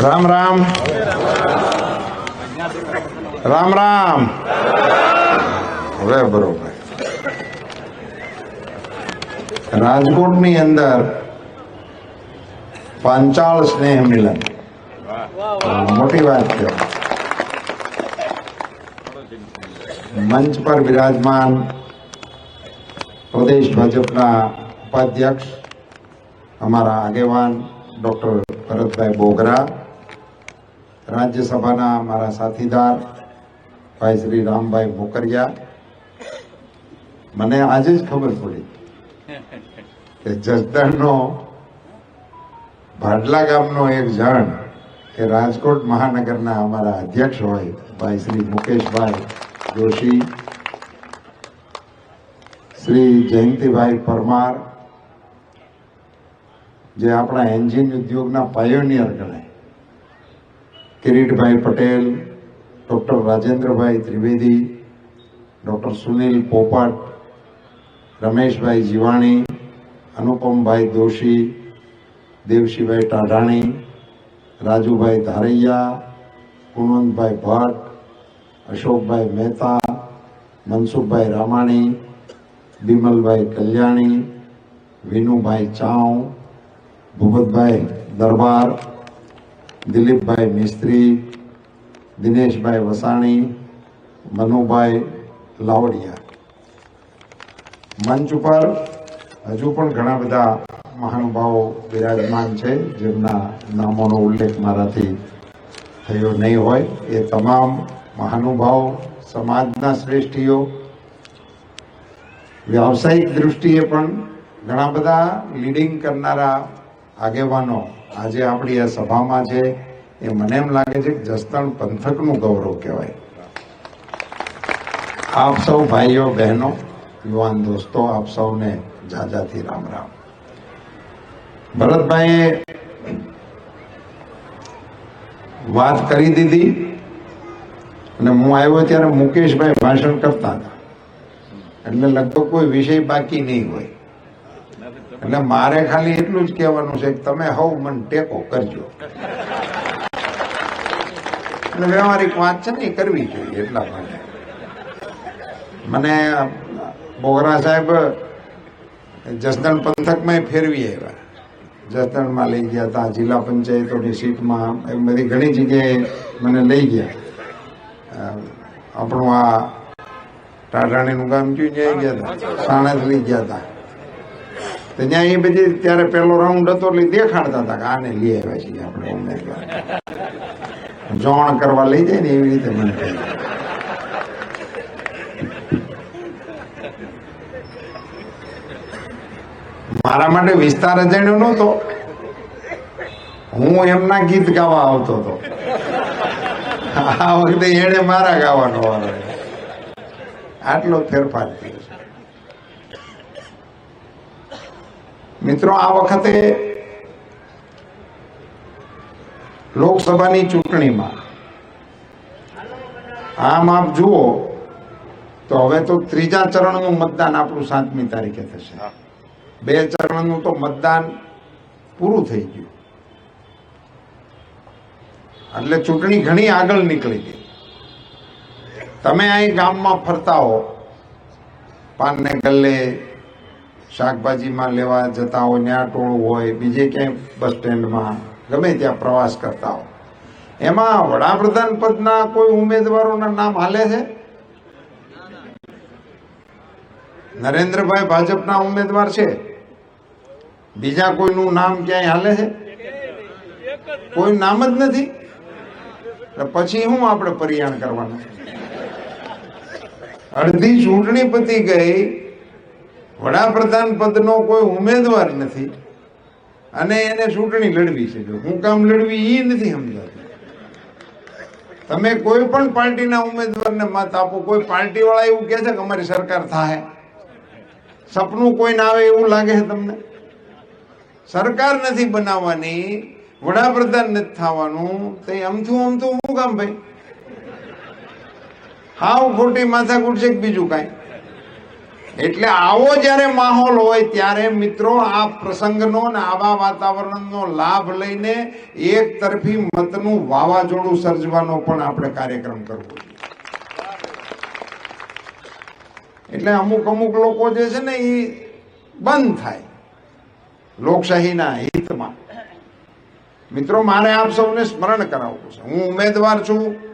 રામ રામ. રામ રામ. હવે બરોબર. રાજકોટની અંદર પાંચાળ સ્નેહ મિલન. મોટી વાત છે. મંચ પર વિરાજમાન પ્રદેશ ભાજપના ઉપાધ્યક્ષ, અમારા આગેવાન ડોક્ટર ભરતભાઈ બોગરા રાજ્યસભાના મારા સાથીદાર ભાઈ શ્રી રામભાઈ મોકરિયા મને આજે જ ખબર પડી કે જસદણનો ભાડલા ગામનો એક જણ કે રાજકોટ મહાનગરના અમારા અધ્યક્ષ હોય, ભાઈ શ્રી મુકેશભાઈ જોશી, શ્રી જયંતિભાઈ પરમાર, જે આપણા એન્જિન ઉદ્યોગના પાયોનિયર ગણાય. કિરીટભાઈ પટેલ, ડૉક્ટર રાજેન્દ્રભાઈ ત્રિવેદી, ડૉક્ટર સુનિલ પોપટ, રમેશભાઈ જીવાણી, અનુપમભાઈ દોશી, દેવશીભાઈ ટાઢાણી, રાજુભાઈ ધારૈયા, કુણવંતભાઈ ભટ્ટ, અશોકભાઈ મહેતા, મનસુખભાઈ રામાણી, બિમલભાઈ કલ્યાણી, વિનુભાઈ ચાવ ભૂપતભાઈ દરબાર દિલીપભાઈ મિસ્ત્રી દિનેશભાઈ વસાણી મનુભાઈ લાવડિયા. મંચ ઉપર હજુ પણ ઘણા બધા મહાનુભાવો વિરાજમાન છે, જેમના નામોનો ઉલ્લેખ મારાથી થયો નહીં હોય. એ તમામ મહાનુભાવો, સમાજના શ્રેષ્ઠીઓ, વ્યાવસાયિક દૃષ્ટિએ પણ ઘણા બધા લીડિંગ કરનારા આગેવાનો આજે આપણી આ સભામાં છે, એ મને એમ લાગે છે કે જસદણ પંથકનું ગૌરવ કહેવાય. આપ સૌ ભાઈઓ, બહેનો, યુવાન દોસ્તો, આપ સૌને જાજાથી રામ રામ. ભરતભાઈએ વાત કરી દીધી અને હું આવ્યો ત્યારે મુકેશભાઈ ભાષણ કરતા હતા. એટલે લગભગ કોઈ વિષય બાકી નહીં હોય. એટલે મારે ખાલી એટલું જ કહેવાનું છે કે તમે હવ મને ટેકો કરજો. એટલે વ્યવહારિક વાત છે ને, એ કરવી જોઈએ એટલા માટે. મને બોગરા સાહેબ જસદણ પંથકમાં ફેરવી આવ્યા. જસદણમાં લઈ ગયા હતા, જિલ્લા પંચાયતોની સીટમાં એમ બધી ઘણી જગ્યાએ મને લઈ ગયા. આપણું આ ટાટાણીનું ગામ કયું જઈ ગયા હતા? સાણંદ લઈ ગયા હતા. તો ત્યાં એ બધી ત્યારે પહેલો રાઉન્ડ હતો એટલે દેખાડતા હતા કે આને લઈ આવ્યા છીએ આપણે ઉમેદવાર જોણ કરવા લઈ જાય ને એવી રીતે મને કહ્યું મારા માટે વિસ્તાર અજાણ્યો નહોતો. હું એમના ગીત ગાવા આવતો હતો. આ વખતે એને મારા ગાવાનો આવ્યો. આટલો ફેરફાર થયો મિત્રો આ વખતે લોકસભાની ચૂંટણીમાં આમ આપ જુઓ તો હવે તો ત્રીજા ચરણનું મતદાન આપણું સાતમી તારીખે થશે. બે ચરણનું તો મતદાન પૂરું થઈ ગયું. એટલે ચૂંટણી ઘણી આગળ નીકળી ગઈ. તમે અહીં ગામમાં ફરતા હો પાનને ગલ્લે શાકભાજીમાં લેવા જતા હોય, ન્યા ટોળું હોય, બીજે ક્યાંય બસ સ્ટેન્ડમાં ગમે ત્યાં પ્રવાસ કરતા હો એમાં વડાપ્રધાન પદના કોઈ ઉમેદવારોના નામ હાલે છે? નરેન્દ્રભાઈ ભાજપના ઉમેદવાર છે. બીજા કોઈનું નામ ક્યાંય હાલે છે? કોઈ નામ જ નથી? પછી શું આપણે પરિયાણ કરવાના? અડધી ચૂંટણી પતી ગઈ વડાપ્રધાન પદનો કોઈ ઉમેદવાર નથી. અને એને ચૂંટણી લડવી છે. જો હું કામ લડવી એ નથી સમજાતું. તમે કોઈ પણ પાર્ટીના ઉમેદવારને મત આપો. કોઈ પાર્ટીવાળા એવું કહે છે કે અમારી સરકાર થાય સપનું કોઈ ના આવે એવું લાગે છે તમને? સરકાર નથી બનાવવાની. વડાપ્રધાન નથી થવાનું. તો અમથું અમથું શું કામ ભાઈ? હાવ ખોટી માથાકૂટ છે બીજું કાંઈ? એટલે આવો જ્યારે માહોલ હોય ત્યારે મિત્રો આ પ્રસંગનો ને આવા વાતાવરણનો લાભ લઈને એક તરફી મતનું વાવાઝોડું સર્જવાનો પણ આપણે કાર્યક્રમ કરવો એટલે અમુક અમુક લોકો જે છે ને એ બંધ થાય લોકશાહીના હિતમાં. મિત્રો મારે આપ સૌને સ્મરણ કરાવવું છે. હું ઉમેદવાર છું.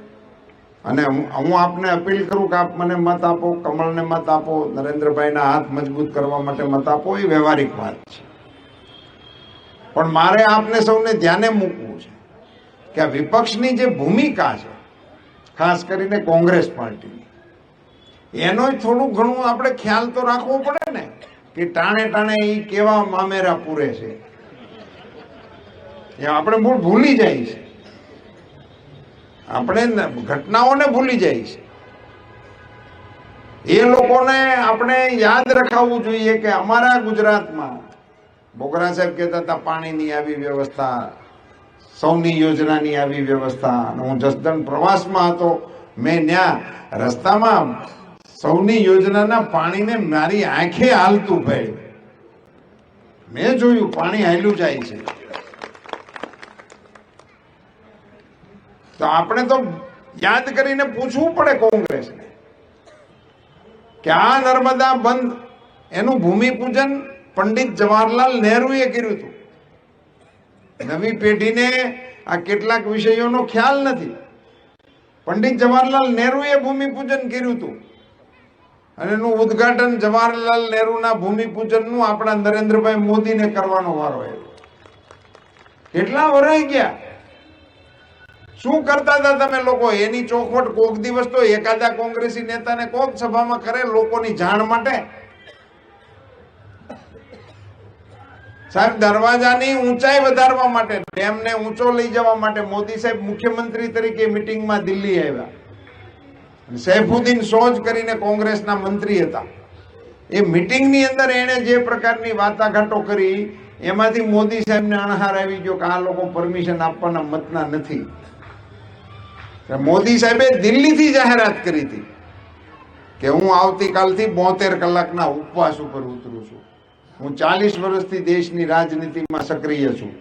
અને હું આપને અપીલ કરું કે આપ મને મત આપો કમળને મત આપો, નરેન્દ્રભાઈના હાથ મજબૂત કરવા માટે મત આપો, એ વ્યવહારિક વાત છે. પણ મારે આપને સૌને ધ્યાને મૂકવું છે કે વિપક્ષની જે ભૂમિકા છે, ખાસ કરીને કોંગ્રેસ પાર્ટીની, એનો થોડું ઘણું આપણે ખ્યાલ તો રાખવો પડે ને, કે ટાણે ટાણે એ કેવા મામેરા પૂરે છે. એ આપણે મૂળ ભૂલી જાય છે. આપણે ઘટનાઓને ભૂલી જાય છે. એ લોકોને આપણે યાદ રખાવવું જોઈએ કે અમારા ગુજરાતમાં બોગરા સાહેબ કહેતા હતા, પાણીની આવી વ્યવસ્થા, સૌની યોજનાની આવી વ્યવસ્થા. હું જસદણ પ્રવાસમાં હતો, મેં ત્યાં રસ્તામાં સૌની યોજનાના પાણીને મારી આંખે હાલતું ભાઈ મેં જોયું, પાણી હાલ્યું જાય છે. તો આપણે તો યાદ કરીને પૂછવું પડે કોંગ્રેસને કે આ નર્મદા બંધ એનું ભૂમિપૂજન પંડિત જવાહરલાલ નહેરુએ કર્યું હતું. નવી પેઢીને આ કેટલાક વિષયોનો ખ્યાલ નથી. પંડિત જવાહરલાલ નહેરુએ ભૂમિપૂજન કર્યું હતું. અને એનું ઉદ્ઘાટન જવાહરલાલ નહેરુના ભૂમિપૂજનનું આપણા નરેન્દ્રભાઈ મોદીને કરવાનો વારો આવ્યો. કેટલા વરાઈ ગયા? શું કરતા હતા તમે લોકો? એની ચોખવટ કોક દિવસ તો એકાદા કોંગ્રેસી નેતાને કોક સભામાં કરે લોકોની જાણ માટે? સાહેબ, દરવાજાની ઊંચાઈ વધારવા માટે, ડેમને ઊંચો લઈ જવા માટે મોદી સાહેબ મુખ્યમંત્રી તરીકે મિટિંગમાં દિલ્હી આવ્યા. સૈફુદ્દીન સોજ કરીને કોંગ્રેસના મંત્રી હતા. એ મિટિંગની અંદર એણે જે પ્રકારની વાટાઘાટો કરી, એમાંથી મોદી સાહેબને અણહાર આવી ગયો કે આ લોકો પરમિશન આપવાના મતના નથી. મોદી સાહેબે દિલ્હીથી જાહેરાત કરી હતી કે હું આવતીકાલથી બોતેર કલાકના ઉપવાસ ઉપર ઉતરું છું. હું ચાલીસ વર્ષથી દેશની રાજનીતિમાં સક્રિય છું.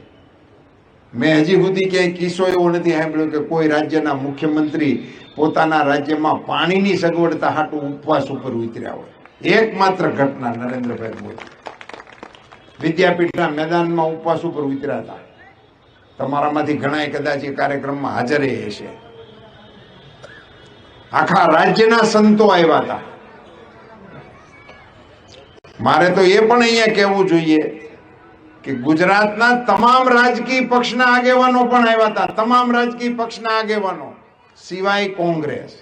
મેં હજી સુધી ક્યાંય કિસ્સો એવો નથી સાંભળ્યો કે કોઈ રાજ્યના મુખ્યમંત્રી પોતાના રાજ્યમાં પાણીની સગવડતા હાટું ઉપવાસ ઉપર ઉતર્યા હોય. એકમાત્ર ઘટના નરેન્દ્રભાઈ મોદી. વિદ્યાપીઠના મેદાનમાં ઉપવાસ ઉપર ઉતર્યા હતા. તમારામાંથી ઘણા કદાચ એ કાર્યક્રમમાં હાજર હશે. આખા રાજ્યના સંતો આવ્યા હતા. મારે તો એ પણ અહીંયા કહેવું જોઈએ કે ગુજરાતના તમામ રાજકીય પક્ષના આગેવાનો પણ આવ્યા હતા. તમામ રાજકીય પક્ષના આગેવાનો, સિવાય કોંગ્રેસ.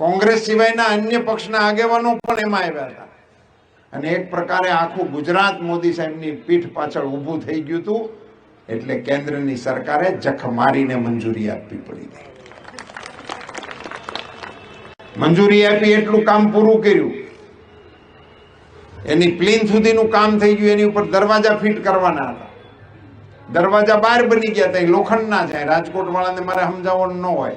કોંગ્રેસ સિવાયના અન્ય પક્ષના આગેવાનો પણ એમાં આવ્યા હતા. અને એક પ્રકારે આખું ગુજરાત મોદી સાહેબની પીઠ પાછળ ઊભું થઈ ગયું હતું, એટલે કેન્દ્રની સરકારે જખ મારીને મંજૂરી આપવી પડી હતી મંજૂરી આપી એટલું કામ પૂરું કર્યું. એની પ્લેન સુધીનું કામ થઈ ગયું, એની ઉપર દરવાજા ફિટ કરવાના હતા. દરવાજા બહાર બની ગયા હતા, એ લોખંડના છે. રાજકોટ વાળાને મારે સમજાવવાનું ન હોય.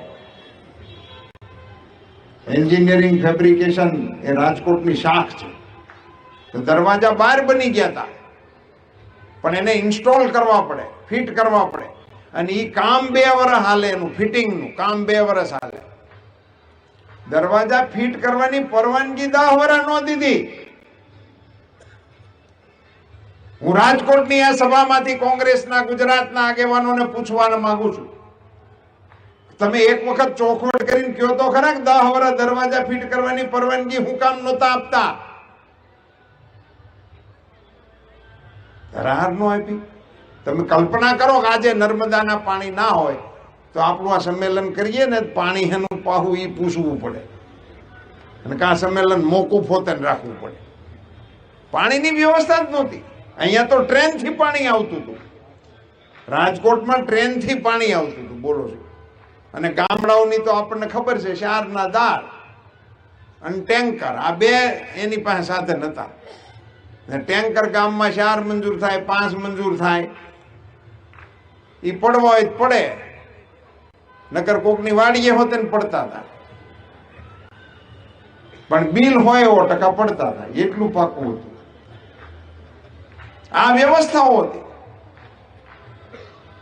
એન્જિનિયરિંગ ફેબ્રિકેશન એ રાજકોટની શાખ છે. દરવાજા બહાર બની ગયા હતા. પણ એને ઇન્સ્ટોલ કરવા પડે, ફિટ કરવા પડે. અને એ કામ બે વર્ષ હાલે એનું, ફિટિંગનું, કામ બે વર્ષ હાલે. દરવાજા ફિટ કરવાની પરવાનગી દાહોરા નો દીધી. હું રાજકોટની આ સભામાંથી કોંગ્રેસના, ગુજરાતના આગેવાનોને પૂછવા માંગુ છું. તમે એક વખત ચોખવટ કરીને કયો તો ખરા કે દહ વરા દરવાજા ફિટ કરવાની પરવાનગી હું કામ નહોતા આપતા? ધરાર નો આપી. તમે કલ્પના કરો કે આજે નર્મદાના પાણી ના હોય. તો આપણું આ સંમેલન કરીએ ને પાણી એનું પાહું એ પૂછવું પડે. અને કાં સંમેલન મોકૂફ હોતે રાખવું પડે. પાણીની વ્યવસ્થા જ નહોતી. અહીંયા તો ટ્રેનથી પાણી આવતું હતું. રાજકોટમાં ટ્રેનથી પાણી આવતું હતું, બોલો છો. અને ગામડાઓની તો આપણને ખબર છે, શારના દાળ અને ટેન્કર. આ બે એની પાસે સાધન હતા ને ટેન્કર ગામમાં ચાર મંજૂર થાય, પાંચ મંજૂર થાય. એ પડવા હોય પડે. નકર કોકની વાડીએ હોતે ને પડતા હતા. પણ બિલ હોય એવો ટકા પડતા હતા. એટલું પાકું હતું. આ વ્યવસ્થાઓ હતી.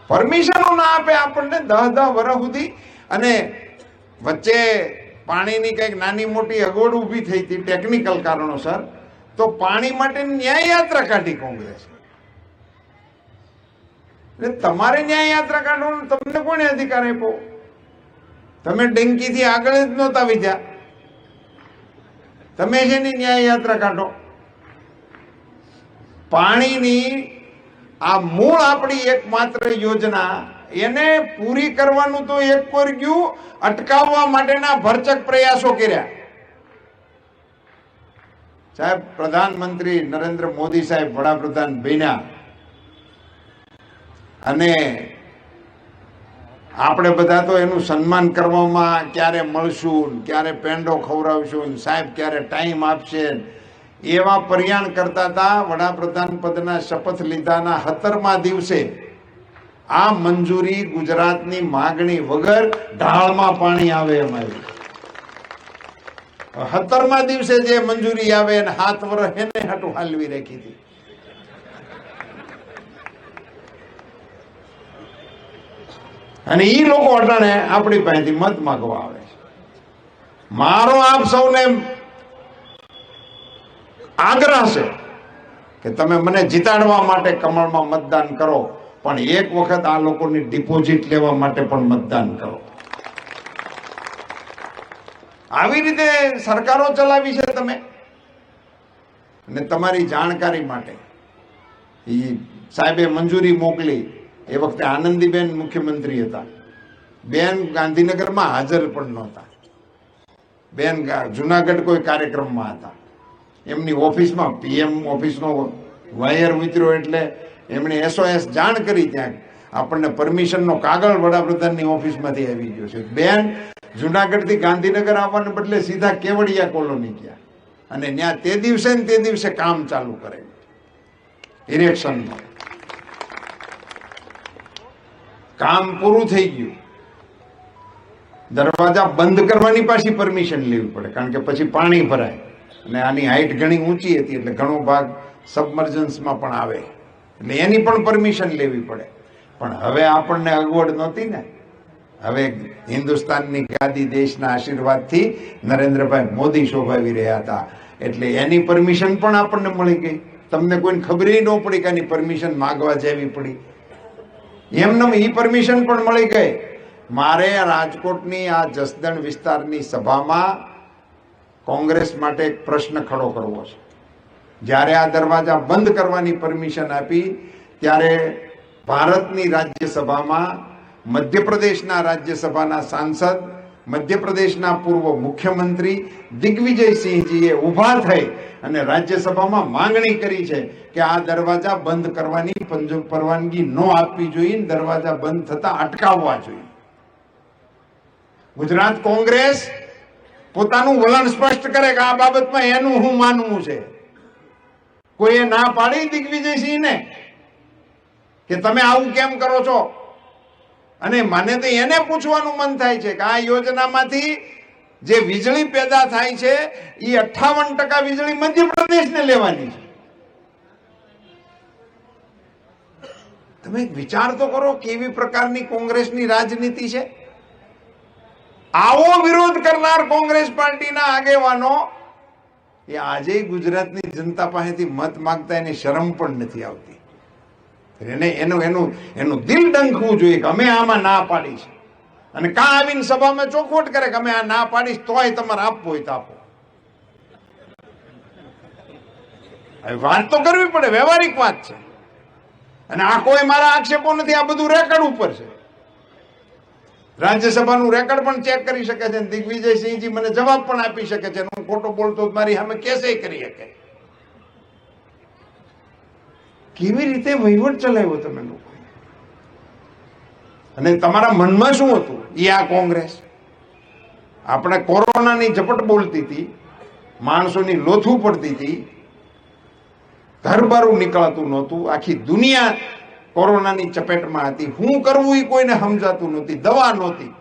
પરમિશનો ના આપે આપણને દહ દહ વર્ષ સુધી. અને વચ્ચે પાણીની કંઈક નાની મોટી અગવડ ઊભી થઈ હતી ટેકનિકલ કારણોસર, તો પાણી માટે ન્યાય યાત્રા કાઢી કોંગ્રેસ. તમારે ન્યાય યાત્રા કાઢવાનો, તમને કોને અધિકાર આપ્યો? તમે ડંકીથી આગળ જ નહોતા વિધ્યા તમે જેની ન્યાય યાત્રા કાઢો? પાણીની આ મૂળ આપણી એકમાત્ર યોજના, એને પૂરી કરવાનું તો એક પર ગયું, અટકાવવા માટેના ભરચક પ્રયાસો કર્યા. સાહેબ, પ્રધાનમંત્રી નરેન્દ્ર મોદી સાહેબ વડાપ્રધાન બન્યા. અને આપણે બધા તો એનું સન્માન કરવામાં ક્યારે મળશું ક્યારે પેંડો ખવડાવશું સાહેબ ક્યારે ટાઈમ આપશે એવા પર્યાણ કરતા હતા, વડાપ્રધાન પદના શપથ લીધાના હતરમાં દિવસે. આ મંજૂરી ગુજરાતની માગણી વગર ઢાળમાં પાણી આવે એમ આવ્યું. દિવસે જે મંજૂરી આવે અને હાથ વર્ષ એને હાટું હાલવી રાખી હતી. અને એ લોકો અટાણે આપણી પાસેથી મત માગવા આવે છે. મારો આપ સૌને આગ્રહ છે કે તમે મને જીતાડવા માટે કમળમાં મતદાન કરો, પણ એક વખત આ લોકોની ડિપોઝિટ લેવા માટે પણ મતદાન કરો. આવી રીતે સરકારો ચલાવી છે તમે? અને તમારી જાણકારી માટે. એ સાહેબે મંજૂરી મોકલી એ વખતે આનંદીબેન મુખ્યમંત્રી હતા. બેન ગાંધીનગરમાં હાજર પણ નહોતા. બેન જુનાગઢ કોઈ કાર્યક્રમમાં હતા. એમની ઓફિસમાં, પીએમ ઓફિસનો વાયર મિત્રો એટલે એમણે એસઓએસ જાણ કરી ત્યાં. આપણને પરમિશનનો કાગળ વડાપ્રધાનની ઓફિસમાંથી આવી ગયો છે. બેન જુનાગઢથી ગાંધીનગર આવવાને બદલે સીધા કેવડિયા કોલોની ગયા. અને ત્યાં તે દિવસે ને તે દિવસે કામ ચાલુ કરે ઇરેક્શનનું કામ પૂરું થઈ ગયું. દરવાજા બંધ કરવાની પાછી પરમિશન લેવી પડે, કારણ કે પછી પાણી ભરાય. અને આની હાઈટ ઘણી ઊંચી હતી, એટલે ઘણો ભાગ સબમર્જન્સમાં પણ આવે. એટલે એની પણ પરમિશન લેવી પડે. પણ હવે આપણને અગવડ નહોતી ને. હવે હિન્દુસ્તાનની ગાદી દેશના આશીર્વાદથી નરેન્દ્રભાઈ મોદી શોભાવી રહ્યા હતા. એટલે એની પરમિશન પણ આપણને મળી ગઈ. તમને કોઈને ખબર ન પડી કે આની પરમિશન માગવા જેવી પડી. એમને ઈ પરમિશન પણ મળી ગઈ. મારે રાજકોટની આ જસદણ વિસ્તારની સભામાં કોંગ્રેસ માટે એક પ્રશ્ન ખડો કરવો છે. જ્યારે આ દરવાજા બંધ કરવાની પરમિશન આપી, ત્યારે ભારતની રાજ્યસભામાં મધ્યપ્રદેશના રાજ્યસભાના સાંસદ મધ્યપ્રદેશના પૂર્વ મુખ્યમંત્રી દિગ્વિજયસિંહજીએ ઊભા થઈ અને રાજ્યસભામાં માંગણી કરી છે કે આ દરવાજા બંધ કરવાની પરવાનગી ન આપવી જોઈએ, દરવાજા બંધ થતા અટકાવવા જોઈએ. ગુજરાત કોંગ્રેસ પોતાનું વલણ સ્પષ્ટ કરે કે આ બાબતમાં એનું હું માનવું છે. કોઈએ ના પાડી દિગ્વિજયસિંહને? કે તમે આવું કેમ કરો છો? અને મને તો એને પૂછવાનું મન થાય છે કે આ યોજનામાંથી જે વીજળી પેદા થાય છે એ અઠ્ઠાવન ટકા વીજળી મધ્યપ્રદેશને લેવાની છે. તમે વિચાર તો કરો કેવી પ્રકારની કોંગ્રેસની રાજનીતિ છે? આવો વિરોધ કરનાર કોંગ્રેસ પાર્ટીના આગેવાનો, એ આજે ગુજરાતની જનતા પાસેથી મત માંગતા એની શરમ પણ નથી આવતી. એને એનું એનું એનું દિલ ડંખવું જોઈએ કે અમે આમાં ના પાડી છે અને કાં આવીને સભામાં ચોખવટ કરે કે અમે આ ના પાડીશ, તોય તમારે આપવું હોય તો આપો. વાત તો કરવી પડે, વ્યવહારિક વાત છે. અને આ કોઈ મારા આક્ષેપો નથી, આ બધું રેકર્ડ ઉપર છે. રાજ્યસભાનું રેકર્ડ પણ ચેક કરી શકે છે દિગ્વિજયસિંહજી મને જવાબ પણ આપી શકે છે હું ખોટો બોલતો મારી સામે કેસે કરી શકે. કેવી રીતે વહીવટ ચલાવ્યો તમે લોકો અને તમારા મનમાં શું હતું? એ આ કોંગ્રેસ. આપણે કોરોનાની ઝપટ બોલતી હતી, માણસોની લોથું પડતી હતી. ઘર બારું નીકળાતું નહોતું. આખી દુનિયા કોરોનાની ચપેટમાં હતી. શું કરવું એ કોઈને સમજાતું નહોતી. દવા નહોતી.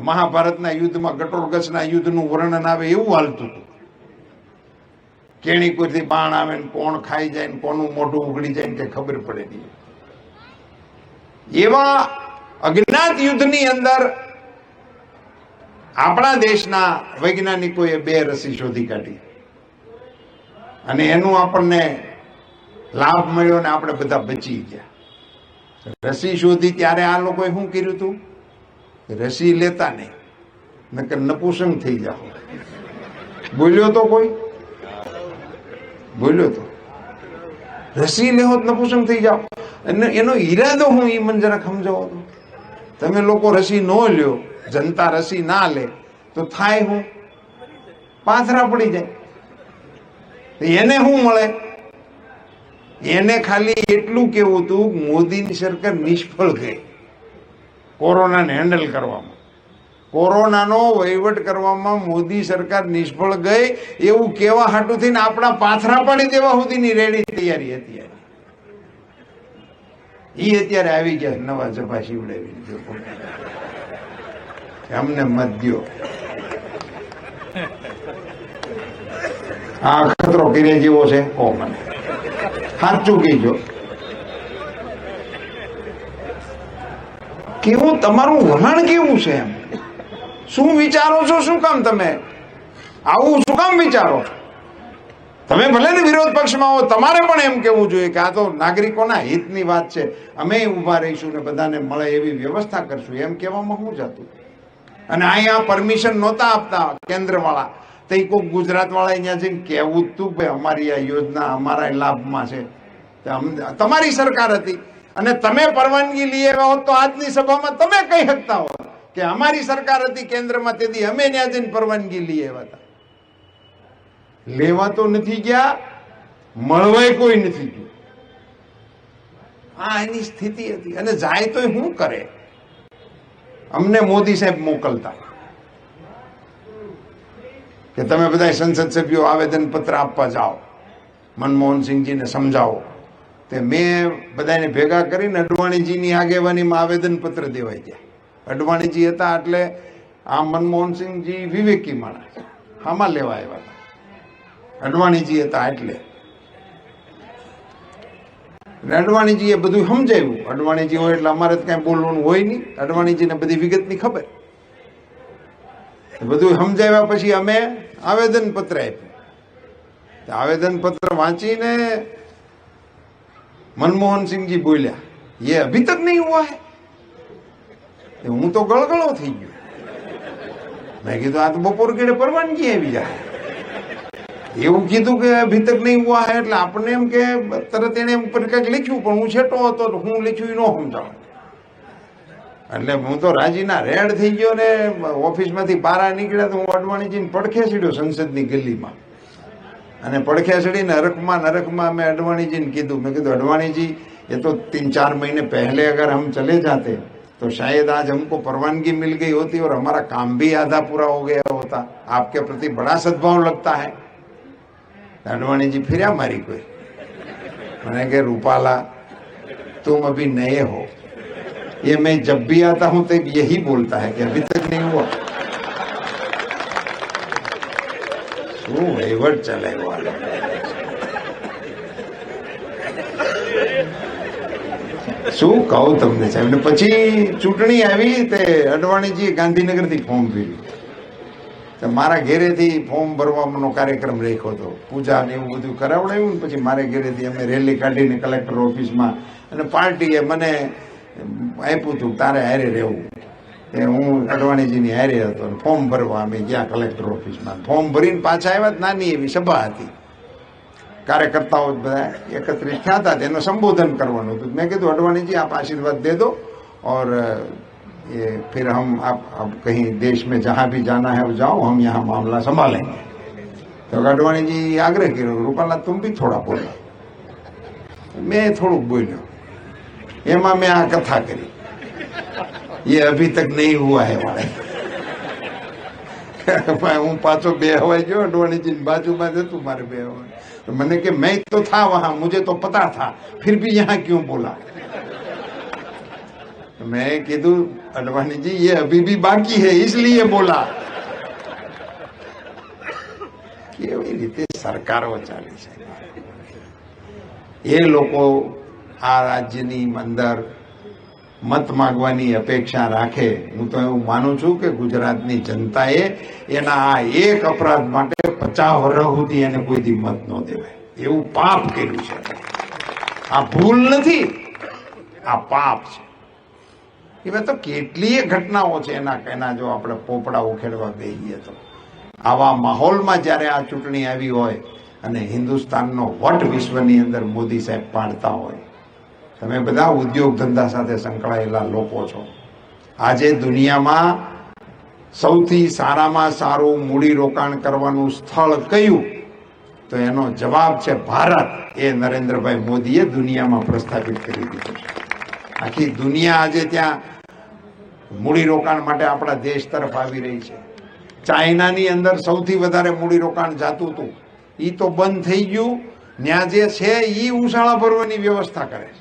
મહાભારતના યુદ્ધમાં ગટોરગસના યુદ્ધનું વર્ણન આવે એવું હાલતું હતું. કેણી કોઈથી બાણ આવે ને કોણ ખાઈ જાય ને કોનું મોઢું ઉગડી જાય ને ખબર પડે નહીં. એવા અજ્ઞાત યુદ્ધની અંદર આપણા દેશના વૈજ્ઞાનિકોએ બે રસી શોધી કાઢી. અને એનું આપણને લાભ મળ્યો ને આપણે બધા બચી ગયા. રસી શોધી ત્યારે આ લોકોએ શું કર્યું હતું રસી લેતા નહીં. નકર નપુસંગ થઈ જાઓ. બોલ્યો તો કોઈ? બોલ્યો તો. રસી તો નપુસંગ થઈ જાઓ. અને એનો ઈરાદો હું એ મને જરાક સમજાવો તો. તમે લોકો રસી ન લ્યો, જનતા રસી ના લે, તો થાય હું? પાથરા પડી જાય. એને શું મળે? એને ખાલી એટલું કેવું હતું મોદીની સરકાર નિષ્ફળ ગઈ. કોરોનાને હેન્ડલ કરવામાં. કોરોનાનો વહીવટ કરવામાં મોદી સરકાર નિષ્ફળ ગઈ. એવું કેવા હાટું થઈને આપણા પાથરા પાડી દેવા સુધીની રેડી તૈયારી હતી ઈ અત્યારે આવી ગયા નવા પોતે. કે અમને મત દ્યો. આ ખતરો કિરે જેવો છે કો મને. સાચું કહેજો. કેવું, તમારું વલણ કેવું છે એમ? શું વિચારો છો? શું કામ તમે? આવું શું કામ વિચારો? છો તમે ભલે ને વિરોધ પક્ષમાં હો, તમારે પણ એમ કેવું જોઈએ કે આ તો નાગરિકોના હિતની વાત છે. અમે ઊભા રહીશું ને બધાને મળે એવી વ્યવસ્થા કરશું. એમ કહેવામાં શું જતું અને અહીંયા પરમિશન નહોતા આપતા કેન્દ્રવાળા. તો એ કોઈ ગુજરાતવાળા અહીંયા જઈને કહેવું જ તું ભાઈ અમારી આ યોજના અમારા લાભમાં છે. તમારી સરકાર હતી. અને તમે પરવાનગી લઈ આવ્યા હોત તો આજની સભામાં તમે કહી શકતા હોત? કે અમારી સરકાર હતી, કેન્દ્રમાં તેથી અમે ત્યાં જઈને પરવાનગી લઈ આવ્યા હતા. લેવા તો નથી ગયા, મળવાય કોઈ નથી ગયું. આ એની સ્થિતિ હતી. અને જાય તો શું કરે? અમને મોદી સાહેબ મોકલતા. કે તમે બધા સંસદ સભ્યો આવેદન પત્ર આપવા જાઓ. મનમોહનસિંહજીને સમજાવો. તે મેં બધાને ભેગા કરીને અડવાણીજીની આગેવાનીમાં આવેદન પત્ર દેવાઈ ગયા. અડવાણીજી હતા એટલે આ મનમોહનસિંહજી વિવેકી માણસ. આમાં લેવા આવ્યા હતા. અડવાણીજી હતા એટલે. અડવાણીજીએ બધું સમજાવ્યું. અડવાણીજી હોય એટલે અમારે તો કાંઈ બોલવાનું હોય નહીં. અડવાણીજીને બધી વિગતની ખબર. બધું સમજાવ્યા પછી અમે આવેદન પત્ર આપ્યું. આવેદન પત્ર વાંચીને મનમોહન સિંહજી બોલ્યા એ અભી તક નહીં હુઆ હૈ? હું તો ગળગળો થઈ ગયો. મેં કીધું, આ તો બપોર કેડે પરવાનગી આવી જાય. એવું કીધું કે ભીતક નહીં હુઆ આ એટલે આપણને એમ કે તરત એને એમ ઉપર કંઈક લખ્યું, પણ હું છેટો હતો હું લખ્યું એ ન સમજાવું એટલે હું તો રાજીના રેડ થઈ ગયો ને ઓફિસમાંથી પારા નીકળ્યા તો હું અડવાણીજીને પડખે ચડ્યો સંસદની ગલીમાં. અને પડખે ચડીને નરકમાં નરકમાં મેં અડવાણીજીને કીધું. મેં કીધું, અડવાણીજી, એ તો તીન ચાર મહિને પહેલે અગર હમ ચલે જાતે तो शायद आज हमको परवानगी मिल गई होती और हमारा काम भी आधा पूरा हो गया होता आपके प्रति बड़ा सद्भाव लगता है अडवाणी जी फिर हमारी कोई मैंने कहा रूपाला तुम अभी नए हो ये मैं जब भी आता हूं तो यही बोलता है कि अभी तक नहीं हुआ શું વહીવટ ચલાવ્યો શું કહું તમને સાહેબ? ને પછી ચૂંટણી આવી તે અડવાણીજીએ ગાંધીનગરથી ફોર્મ ભર્યું. મારા ઘેરેથી ફોર્મ ભરવાનો કાર્યક્રમ રાખ્યો હતો. પૂજા ને એવું બધું કરાવડાવ્યું ને પછી મારે ઘેરેથી અમે રેલી કાઢીને કલેક્ટર ઓફિસમાં અને પાર્ટીએ મને આપ્યું હતું, તારે હારે રહેવું. એ હું અડવાણીજીની હારે હતો ફોર્મ ભરવા અમે ગયા કલેક્ટર ઓફિસમાં. ફોર્મ ભરીને પાછા આવ્યા, નાની એવી સભા હતી. કાર્યકર્તાઓ બધા એકત્રિત થયા હતા તેનું સંબોધન કરવાનું હતું મેં કીધું અડવાણી जी आप आशीर्वाद दे दो और ये फिर हम आप अब कहीं देश में जहाँ भी जाना है वो जाओ हम यहाँ मामला संभालेंगे तो अडवाणी जी आग्रह કર્યો રૂપાલા तुम भी थोड़ा बोलो મેં થોડુંક બોલ્યો એમાં મેં આ કથા કરી ये अभी तक नहीं हुआ है वाले હું પાછો બે હવાઈ ગયો અડવાણીજી બાજુમાં જતું મારે બે હવાઈ तो मैंने कि मैं तो था वहां मुझे तो पता था फिर भी यहाँ क्यों बोला मैं કીધું અડવાણી जी ये अभी भी बाकी है इसलिए बोला કેવી રીતે સરકારો ચાલે છે એ લોકો આ રાજ્યની અંદર મત માગવાની અપેક્ષા રાખે. હું તો એવું માનું છું કે ગુજરાતની જનતાએ એના આ એક અપરાધ માટે પચાસ વર્ષ સુધી એને કોઈથી મત ન દેવાય. એવું પાપ કર્યું છે. આ ભૂલ નથી. આ પાપ છે. એવા તો કેટલીય ઘટનાઓ છે એના એના જો આપણે પોપડા ઉખેડવા બેહીએ તો. આવા માહોલમાં જ્યારે આ ચૂંટણી આવી હોય અને હિન્દુસ્તાનનો વટ વિશ્વની અંદર મોદી સાહેબ પાડતા હોય તમે બધા ઉદ્યોગ ધંધા સાથે સંકળાયેલા લોકો છો. આજે દુનિયામાં સૌથી સારામાં સારું મૂડી રોકાણ કરવાનું સ્થળ કયું? તો એનો જવાબ છે ભારત. એ નરેન્દ્રભાઈ મોદીએ દુનિયામાં પ્રસ્થાપિત કરી દીધું છે. આખી દુનિયા આજે ત્યાં મૂડી રોકાણ માટે આપણા દેશ તરફ આવી રહી છે. ચાઇનાની અંદર સૌથી વધારે મૂડી રોકાણ જાતું હતું. એ તો બંધ થઈ ગયું. ત્યાં જે છે એ ઉશાળા ભરવાની વ્યવસ્થા કરે છે.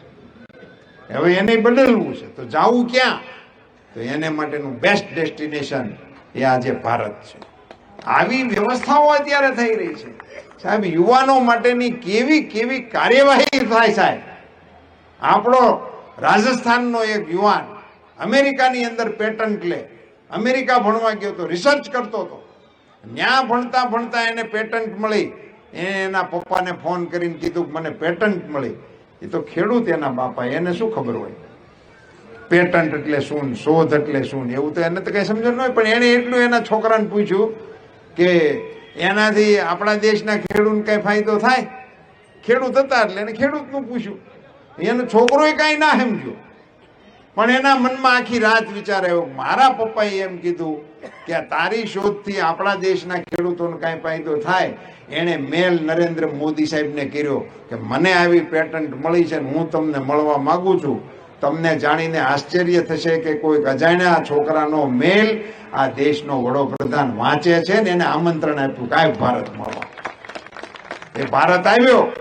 હવે એને બદલવું છે. તો જવું ક્યાં? તો એને માટેનું બેસ્ટ ડેસ્ટિનેશન એ આજે ભારત છે. આવી વ્યવસ્થાઓ અત્યારે થઈ રહી છે. સાહેબ, યુવાનો માટેની કેવી કેવી કાર્યવાહી થાય સાહેબ? આપણો રાજસ્થાનનો એક યુવાન અમેરિકાની અંદર પેટન્ટ લે. અમેરિકા ભણવા ગયો તો રિસર્ચ કરતો હતો. ત્યાં ભણતા ભણતા એને પેટન્ટ મળી. એને એના પપ્પાને ફોન કરીને કીધું મને પેટન્ટ મળી. એ તો ખેડૂત એના બાપા, એને શું ખબર હોય? પેટન્ટ એટલે શું શોધ એટલે શું એવું તો એને તો કઈ સમજણ ન હોય. પણ એને એટલું એના છોકરાને પૂછ્યું કે એનાથી આપણા દેશના ખેડૂતને કઈ ફાયદો થાય? ખેડૂત હતા એટલે એને ખેડૂતનું પૂછ્યું. એનો છોકરોએ કાંઈ ના સમજ્યો. પણ એના મનમાં આખી રાત વિચાર આવ્યો. મારા પપ્પાએ એમ કીધું કે તારી શોધથી આપણા દેશના ખેડૂતોને કાંઈ ફાયદો થાય? એણે મેલ નરેન્દ્ર મોદી સાહેબને કર્યો કે મને આવી પેટન્ટ મળી છે હું તમને મળવા માગું છું. તમને જાણીને આશ્ચર્ય થશે કે કોઈક અજાણ્યા છોકરાનો મેલ આ દેશનો વડોપ્રધાન વાંચે છે ને એને આમંત્રણ આપ્યું કાંઈ ભારત મળવા. એ ભારત આવ્યો.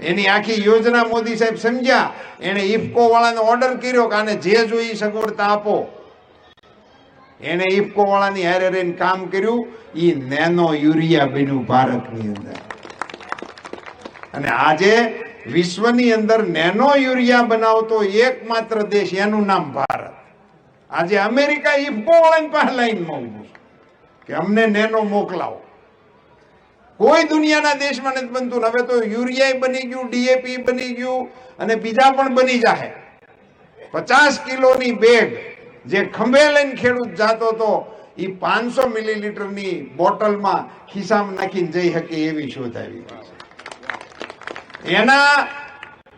એની આખી યોજના મોદી સાહેબ સમજ્યા. એને ઇફકો વાળાને ઓર્ડર કર્યો કે આને જે જોઈ સગવડતા આપો. એને ઇફકો વાળાની હારે રહીને કામ કર્યું એ નેનો યુરિયા બન્યું ભારતની અંદર. અને આજે વિશ્વની અંદર નેનો યુરિયા બનાવતો એકમાત્ર દેશ એનું નામ ભારત. આજે અમેરિકા ઇફકો વાળાની પાસે લાઈનમાં ઉભું કે અમને નેનો મોકલાવો. કોઈ દુનિયાના દેશમાં નથી બનતું. હવે તો યુરિયા બની ગયું, ડીએપી બની ગયું, અને બીજા પણ બની જાહે. પચાસ કિલોની બેગ જે ખંભે લઈને ખેડૂત જાતો હતો એ પાંચસો મિલીલીટરની બોટલમાં ખિસ્સામાં નાખીને જઈ શકે એવી શોધ આવી એના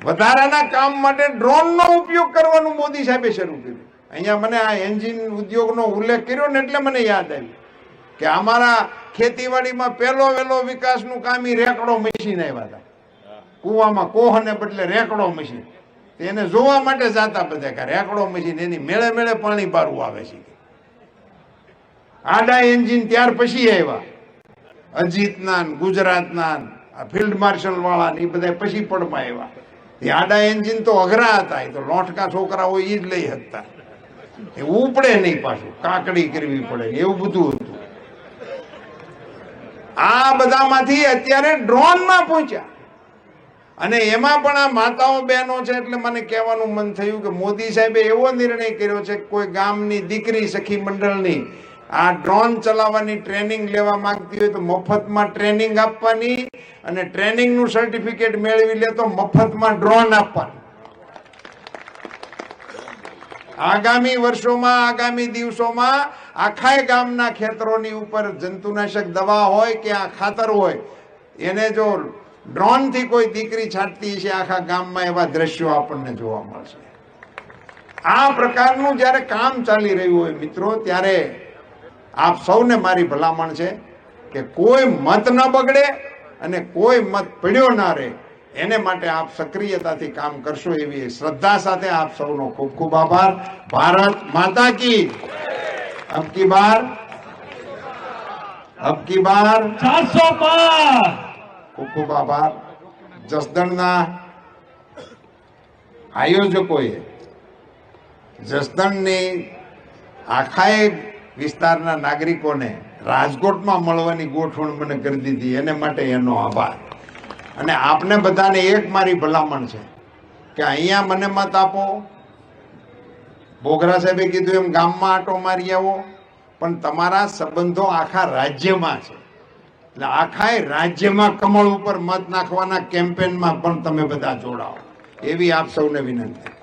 વધારાના કામ માટે ડ્રોનનો ઉપયોગ કરવાનું મોદી સાહેબે શરૂ કર્યું. અહીંયા મને આ એન્જિન ઉદ્યોગનો ઉલ્લેખ કર્યો ને એટલે મને યાદ આવ્યું કે અમારા ખેતીવાડીમાં પહેલો વહેલો વિકાસનું કામ ઈ રેકડો મશીન આવ્યા હતા. કુવામાં કોહને બદલે રેકડો મશીન. એને જોવા માટે જાતા બધા કે રેકડો મશીન, એની મેળે મેળે પાણી બારું આવે છે. આડા એન્જિન ત્યાર પછી આવ્યા. અજીતના ગુજરાતના ફિલ્ડ માર્શલ વાળા ને, એ બધા પછી પડમાં આવ્યા. એ આડા એન્જિન તો અઘરા હતા, એ તો લોટકા છોકરા હોય એ જ લઈ શકતા એ ઉપડે નહીં પાછું, કાકડી કરવી પડે એવું બધું હતું. આ બધામાંથી અત્યારે ડ્રોનમાં પહોંચ્યા. અને એમાં પણ આ માતાઓ બહેનો છે એટલે મને કહેવાનું મન થયું કે મોદી સાહેબે એવો નિર્ણય કર્યો છે કોઈ ગામની દીકરી સખી મંડળની આ ડ્રોન ચલાવવાની ટ્રેનિંગ લેવા માંગતી હોય તો મફતમાં ટ્રેનિંગ આપવાની અને ટ્રેનિંગનું સર્ટિફિકેટ મેળવી લે તો મફતમાં ડ્રોન આપવાનું. આગામી વર્ષોમાં, આગામી દિવસોમાં આખા ગામના ખેતરોની ઉપર જંતુનાશક દવા હોય કે આ ખાતર હોય, એને જો ડ્રોનથી કોઈ દીકરી છાંટતી છે આખા ગામમાં એવા દ્રશ્યો આપણને જોવા મળશે. આ પ્રકારનું જ્યારે કામ ચાલી રહ્યું હોય મિત્રો, ત્યારે આપ સૌને મારી ભલામણ છે કે કોઈ મત ન બગડે અને કોઈ મત પડ્યો ના રહે. એને માટે આપ સક્રિયતાથી કામ કરશો એવી શ્રદ્ધા સાથે આપ સૌનો ખૂબ ખૂબ આભાર. ભારત માતા કી અબકી બાર? અબકી બાર? ચારસો પાર ખૂબ ખૂબ આભાર. જસદણના આયોજકોએ જસદણની આખાએ વિસ્તારના નાગરિકોને રાજકોટમાં મળવાની ગોઠવણ મને કરી દીધી. એને માટે એનો આભાર. અને આપને બધાને એક મારી ભલામણ છે કે અહીંયા મને મત આપો. બોગરા સાહેબે કીધું એમ, ગામમાં આટો મારી આવો. પણ તમારા સંબંધો આખા રાજ્યમાં છે. એટલે આખા રાજ્યમાં કમળ ઉપર મત નાખવાના કેમ્પેનમાં પણ તમે બધા જોડાઓ. એવી આપ સૌને વિનંતી.